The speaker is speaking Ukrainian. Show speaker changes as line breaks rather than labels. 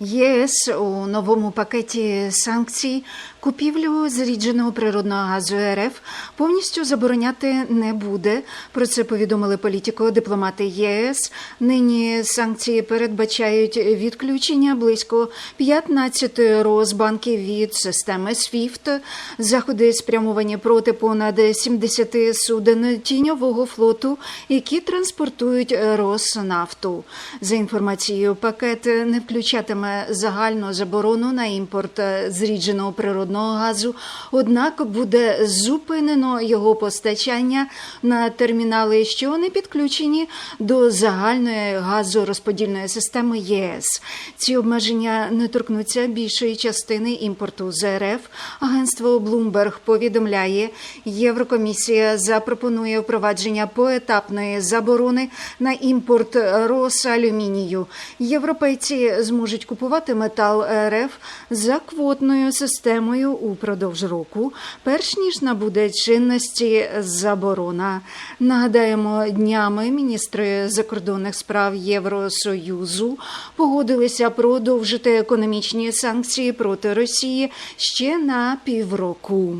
ЄС у новому пакеті санкцій купівлю зрідженого природного газу РФ повністю забороняти не буде. Про це повідомили політико-дипломати єС. Нині санкції передбачають відключення близько 15 розбанків від системи SWIFT, заходи спрямовані проти понад 70 суден тіньового флоту, які транспортують Роснафту. За інформацією, пакет не включатиме загальну заборону на імпорт зрідженого природного газу, однак буде зупинено його постачання на термінали, що не підключені до загальної газорозподільної системи ЄС. Ці обмеження не торкнуться більшої частини імпорту з РФ. Агентство Bloomberg повідомляє, Єврокомісія запропонує впровадження поетапної заборони на імпорт Росалюмінію. Європейці зможуть купувати метал РФ за квотною системою упродовж року, перш ніж набуде чинності заборона. Нагадаємо, днями міністри закордонних справ Євросоюзу погодилися продовжити економічні санкції проти Росії ще на півроку.